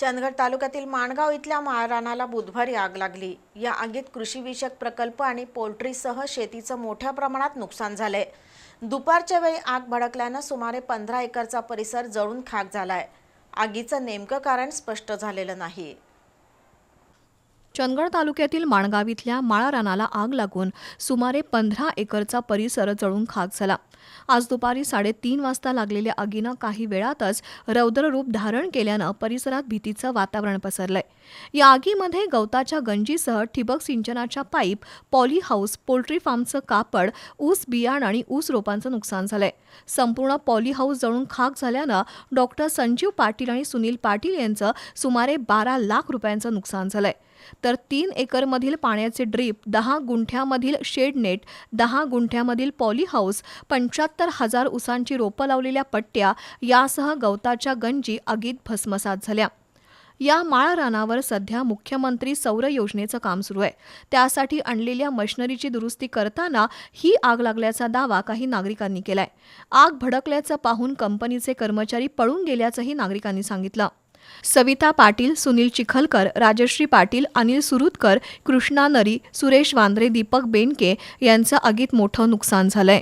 चंदगड तालुक्यातील माणगाव इथल्या माळरानाला बुधवारी आग लागली. या आगीत कृषीविषयक प्रकल्प आणि पोल्ट्रीसह शेतीचं मोठ्या प्रमाणात नुकसान झालंय. दुपारच्या वेळी आग भडकल्यानं सुमारे पंधरा एकरचा परिसर जळून खाक झालाय. आगीचं नेमकं कारण स्पष्ट झालेलं नाही. चंदगड तालुक्यातील माणगाव इथल्या माळा रानाला आग लागून सुमारे पंधरा एकरचा परिसर जळून खाक झाला. आज दुपारी साडेतीन वाजता लागलेल्या आगीनं काही वेळातच रौद्ररूप धारण केल्यानं परिसरात भीतीचं वातावरण पसरलंय. या आगीमध्ये गवताच्या गंजीसह ठिबक सिंचनाच्या पाईप पॉली हाऊस पोल्ट्री फार्मचं कापड ऊस बियाण आणि ऊस रोपांचं नुकसान झालंय. संपूर्ण पॉली हाऊस जळून खाक झाल्यानं डॉक्टर संजीव पाटील आणि सुनील पाटील यांचं सुमारे बारा लाख रुपयांचं नुकसान झालंय. तर तीन एकरमधील पाण्याचे ड्रीप दहा गुंठ्यामधील शेड नेट दहा गुंठ्यामधील पॉली हाऊस पंच्याहत्तर हजार उसांची रोपं लावलेल्या पट्ट्या यासह गवताच्या गंजी आगीत भस्मसात झाल्या. या माळ रानावर सध्या मुख्यमंत्री सौर योजनेचं काम सुरू आहे. त्यासाठी आणलेल्या मशिनरीची दुरुस्ती करताना ही आग लागल्याचा दावा काही नागरिकांनी केलाय. आग भडकल्याचं पाहून कंपनीचे कर्मचारी पळून गेल्याचंही नागरिकांनी सांगितलं. सविता पाटील सुनील चिखलकर राजश्री पाटील अनिल सुरुतकर कृष्णा नरी सुरेश वांद्रे दीपक बेनके यांचं आगीत मोठं नुकसान झालंय.